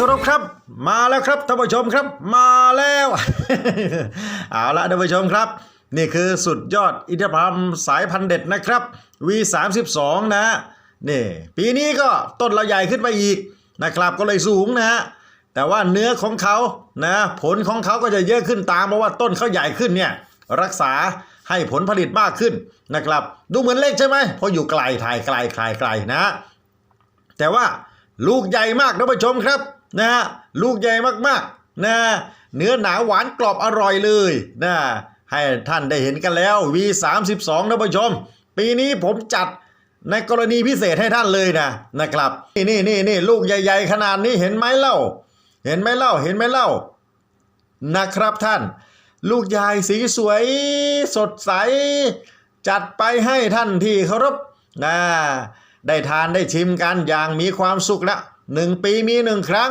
ขอรบครับ มาแล้วครับท่านผู้ชมครับ มาแล้ว เอาละท่านผู้ชมครับ นี่คือสุดยอดอินทผลัมสายพันธุ์เด็ดนะครับ V32 นะฮะนี่ปีนี้ก็ต้นเราใหญ่ขึ้นไปอีกนะครับก็เลยสูงนะฮะแต่ว่าเนื้อของเขานะผลของเขาก็จะเยอะขึ้นตามเพราะว่าต้นเขาใหญ่ขึ้นเนี่ยรักษาให้ผลผลิตมากขึ้นนะครับ ดูเหมือนเล็กใช่ไหมเพราะอยู่ไกลถ่ายไกลไกลไกลนะ แต่ว่าลูกใหญ่มากท่านผู้ชมครับ นะฮะลูกใหญ่มากๆนะเนื้อหนาหวานกรอบอร่อยเลยนะให้ท่านได้เห็นกันแล้ว V32 ท่านผู้ชม ปีนี้ผมจัดในกรณีพิเศษให้ท่านเลยนะนะครับ นี่นี่นี่นี่ลูกใหญ่ ๆ ขนาดนี้เห็นไหมเล่า เห็นไหมเล่าเห็นไหมเล่านะครับท่าน ลูกใหญ่สีสวยสดใส จัดไปให้ท่านที่เคารพนะได้ทานได้ชิมกันอย่างมีความสุขละ หนึ่งปีมีหนึ่งครั้ง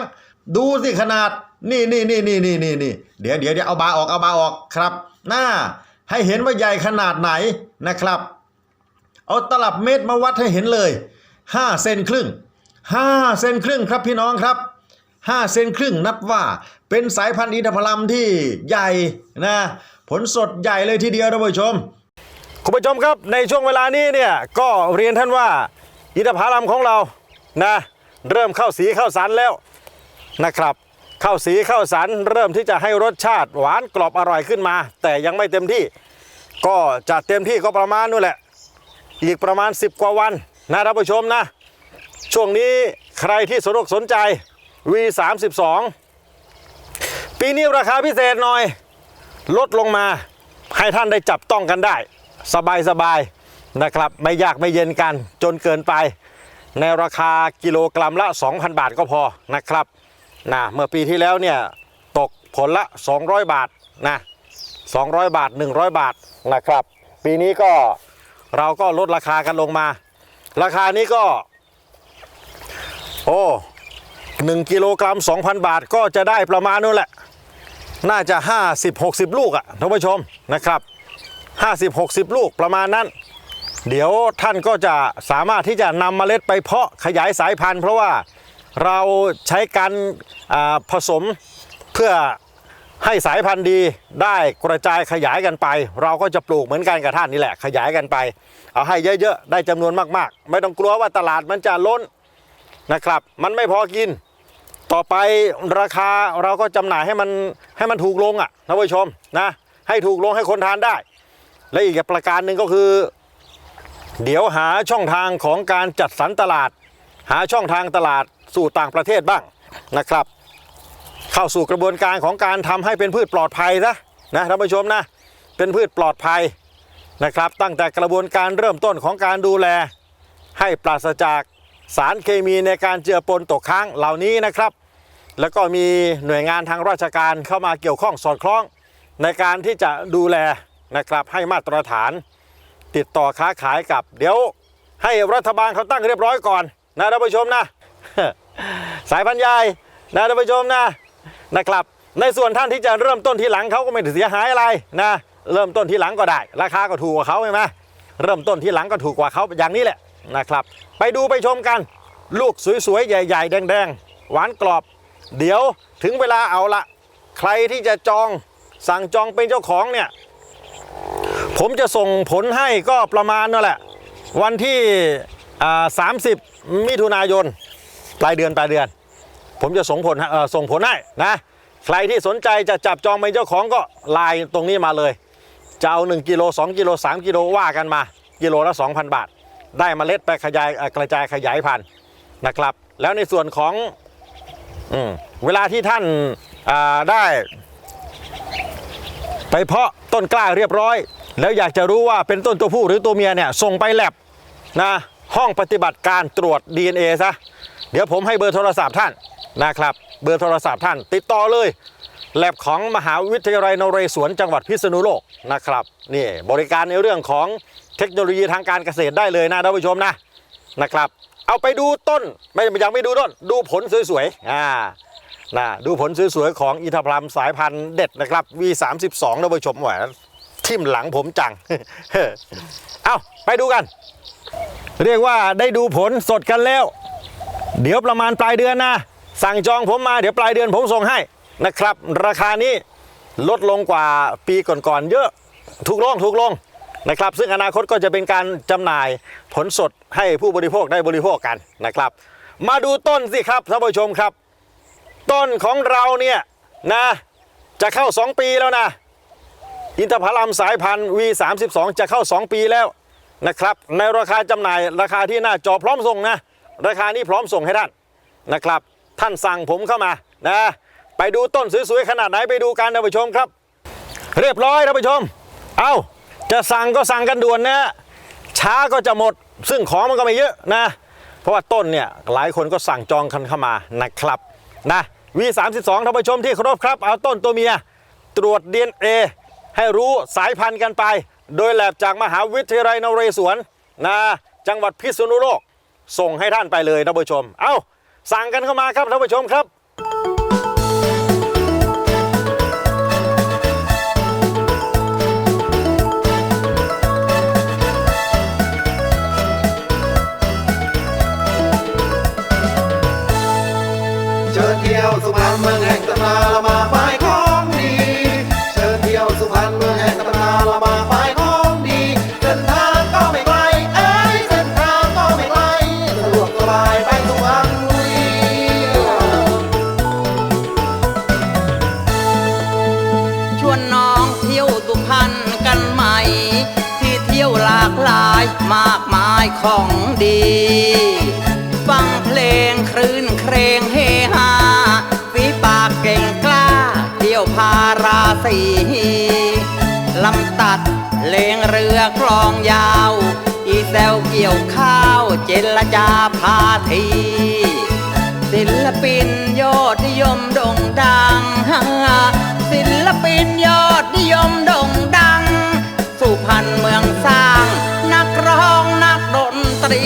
ดูสิขนาด นี่นี่นี่นี่นี่นี่นี่เดี๋ยวเดี๋ยวเดี๋ยวเอาบาออกเอาบาออกครับ หน้า ให้เห็นว่าใหญ่ขนาดไหนนะครับ เอาตลับเมตรมาวัดให้เห็นเลย5เซนครึ่ง5เซนครึ่งครับพี่น้องครับ5เซนครึ่งนับว่าเป็นสายพันธุ์อินทผลัมที่ใหญ่นะผลสดใหญ่เลยทีเดียวท่านผู้ชมคุณผู้ชมครับในช่วงเวลานี้เนี่ยก็เรียนท่านว่าอินทผลัมของเรานะ เริ่มเข้าสีเข้าสันแล้วนะครับเข้าสีเข้าสันเริ่มที่จะให้รสชาติหวานกรอบอร่อยขึ้นมา แต่ยังไม่เต็มที่ ก็จะเต็มที่ก็ประมาณนู่นแหละ อีกประมาณ 10 กว่าวันนะท่านผู้ชมนะ ช่วงนี้ใครที่สนอกสนใจ V32 ปีนี้ราคาพิเศษหน่อย ลดลงมาให้ท่านได้จับต้องกันได้ สบายสบายๆนะครับ ไม่ยากไม่เย็นกันจนเกินไป ในราคากิโลกรัมละ 2,000 บาทก็พอนะครับนะเมื่อปีที่แล้วเนี่ยตกผลละ 200 บาทนะ200 บาท 100 บาทนะครับ ปีนี้ก็เราก็ลดราคากันลงมา ราคานี้ก็ โอ้1กิโลกรัม 2,000 บาทก็จะได้ประมาณนู้นแหละ น่าจะ 50-60 ลูกอะ่ะท่านผู้ชมนะครับ 50-60 ลูกประมาณนั้น เดี๋ยวท่านก็จะสามารถที่จะนำเมล็ดไปเพาะขยายสายพันธุ์ เพราะว่าเราใช้การผสมเพื่อให้สายพันธุ์ดีได้กระจายขยายกันไป เราก็จะปลูกเหมือนกันกับท่านนี่แหละ ขยายกันไป เอาให้เยอะๆ ได้จำนวนมากๆ ไม่ต้องกลัวว่าตลาดมันจะล้นนะครับ มันไม่พอกิน ต่อไปราคาเราก็จำหน่ายให้มันให้มันถูกลงอะท่านผู้ชมนะให้ถูกลงให้คนทานได้ และอีกประการหนึ่งก็คือ เดี๋ยวหาช่องทางของการจัดสรรตลาด หาช่องทางตลาดสู่ต่างประเทศบ้างนะครับ เข้าสู่กระบวนการของการทำให้เป็นพืชปลอดภัยซะนะท่านผู้ชมนะเป็นพืชปลอดภัยนะครับ ตั้งแต่กระบวนการเริ่มต้นของการดูแล ให้ปราศจากสารเคมีในการเจือปนตกค้างเหล่านี้นะครับ แล้วก็มีหน่วยงานทางราชการเข้ามาเกี่ยวข้องสอดคล้อง ในการที่จะดูแลนะครับให้มาตรฐาน ติดต่อค้าขายกับ เดี๋ยวให้รัฐบาลเขาตั้งเรียบร้อยก่อนนะท่านผู้ชมนะ สายพันธุ์ใหญ่นะท่านผู้ชมนะนะครับ ในส่วนท่านที่จะเริ่มต้นทีหลังเขาก็ไม่เสียหายอะไรนะ เริ่มต้นทีหลังก็ได้ ราคาก็ถูกกว่าเขาใช่ไหมเริ่มต้นทีหลังก็ถูกกว่าเขาอย่างนี้แหละนะครับ ไปดูไปชมกัน ลูกสวยๆใหญ่ ๆ แดงๆ หวานกรอบ เดี๋ยวถึงเวลาเอาละใครที่จะจองสั่งจองเป็นเจ้าของเนี่ย ผมจะส่งผลให้ก็ประมาณนั่นแหละ วันที่ 30 มิถุนายนปลายเดือนปลายเดือน ผมจะส่งผลส่งผลให้นะ ใครที่สนใจจะจับจองเป็นเจ้าของก็ไลน์ตรงนี้มาเลยจะเอา1กิโล2กิโล3กิโลว่ากันมา กิโลละ 2,000 บาท ได้เมล็ดไปขยายกระจายขยายพันธุ์นะครับ แล้วในส่วนของอเวลาที่ท่านาได้ ไปเพาะต้นกล้าเรียบร้อย แล้วอยากจะรู้ว่าเป็นต้นตัวผู้หรือตัวเมียเนี่ยส่งไปแลบนะห้องปฏิบัติการตรวจ DNA ซะเดี๋ยวผมให้เบอร์โทรศัพท์ท่านนะครับ เบอร์โทรศัพท์ท่าน ติดต่อเลยแลบของมหาวิทยาลัยนเรศวรจังหวัดพิษณุโลกนะครับนี่บริการในเรื่องของเทคโนโลยีทางการเกษตรได้เลยนะท่านผู้ชมนะนะครับ เอาไปดูต้นไม่ยังไม่ดูต้น ดูผลสวยๆอ่านะดูผลสวยๆของอินทผลัมสายพันธุ์เด็ดนะครับ V32 ท่านผู้ชมแหวน ทิ่มหลังผมจัง เอาไปดูกัน เรียกว่าได้ดูผลสดกันแล้ว เดี๋ยวประมาณปลายเดือนนะ สั่งจองผมมาเดี๋ยวปลายเดือนผมส่งให้นะครับ ราคานี้ลดลงกว่าปีก่อนๆเยอะถูกลงถูกลงนะครับ ซึ่งอนาคตก็จะเป็นการจำหน่ายผลสดให้ผู้บริโภคได้บริโภคกันนะครับ มาดูต้นสิครับท่านผู้ชมครับ ต้นของเราเนี่ยนะ จะเข้า 2 ปีแล้วนะ อินทผลัมสายพันธุ์ V32 จะเข้า 2 ปีแล้วนะครับในราคาจำหน่ายราคาที่หน้าจอพร้อมส่งนะราคานี้พร้อมส่งให้ท่านนะครับ ท่านสั่งผมเข้ามานะไปดูต้นสวยๆขนาดไหนไปดูกันท่านผู้ชมครับ เรียบร้อยท่านผู้ชม เอาจะสั่งก็สั่งกันด่วนนะช้าก็จะหมด ซึ่งของมันก็ไม่เยอะนะ เพราะว่าต้นเนี่ยหลายคนก็สั่งจองกันเข้ามานะครับนะ V32 ท่านผู้ชมที่เคารพครับ เอาต้นตัวเมียตรวจ DNA ให้รู้สายพันธุ์กันไป โดยแลบจากมหาวิทยาลัยนเรศวรนะจังหวัดพิษณุโลก ส่งให้ท่านไปเลยท่านผู้ชม เอาสั่งกันเข้ามาครับท่านผู้ชมครับเชิญเที่ยวสุพรรณเมืองแห่งตำนานมา หลากหลายมากมายของดี ฟังเพลงครื่นเครงเฮฮาฝีปากเก่งกล้าเที่ยวพาราสีลำตัดเลงเรือกลองยาว อีแซวเกี่ยวข้าวเจรจาพาทีศิลปินยอดนิยมด่งดังศิลปินยอดนิยม พันเมืองสร้าง นักร้องนักดนตรี